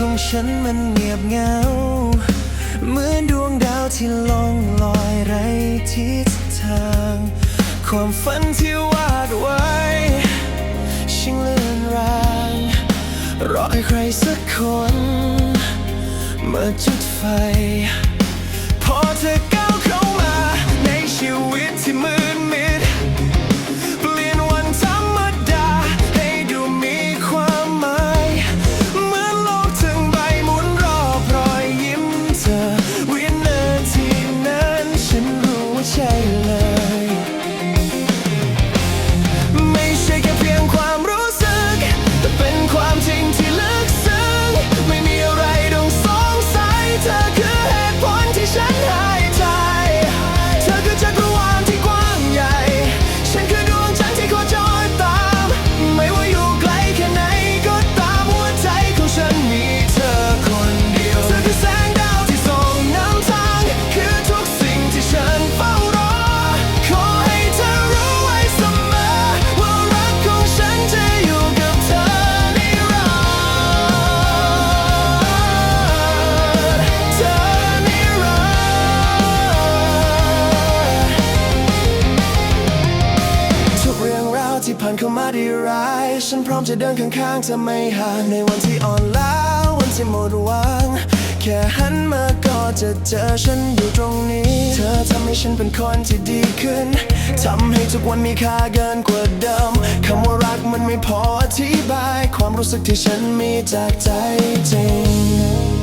ฉันมันเงียบเหงา เหมือนดวงดาวที่ล่องลอยไร้ทิศทาง ความฝันที่วาดไว้ชิงเลือนรางรอให้ใครสักคน มาจุดไฟ พอเธอ ที่ผ่านเข้ามาได้ร้าย ฉันพร้อมจะเดินข้างๆเธอไม่ห่างในวันที่อ่อนล้าวันที่หมดหวัง แค่หันมาก็จะเจอฉันอยู่ตรงนี้ เธอทำให้ฉันเป็นคนที่ดีขึ้นทำให้ทุกวันมีค่าเกินกว่าเดิมคำว่ารักมันไม่พออธิบาย ความรู้สึกที่ฉันมีจากใจจริง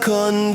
con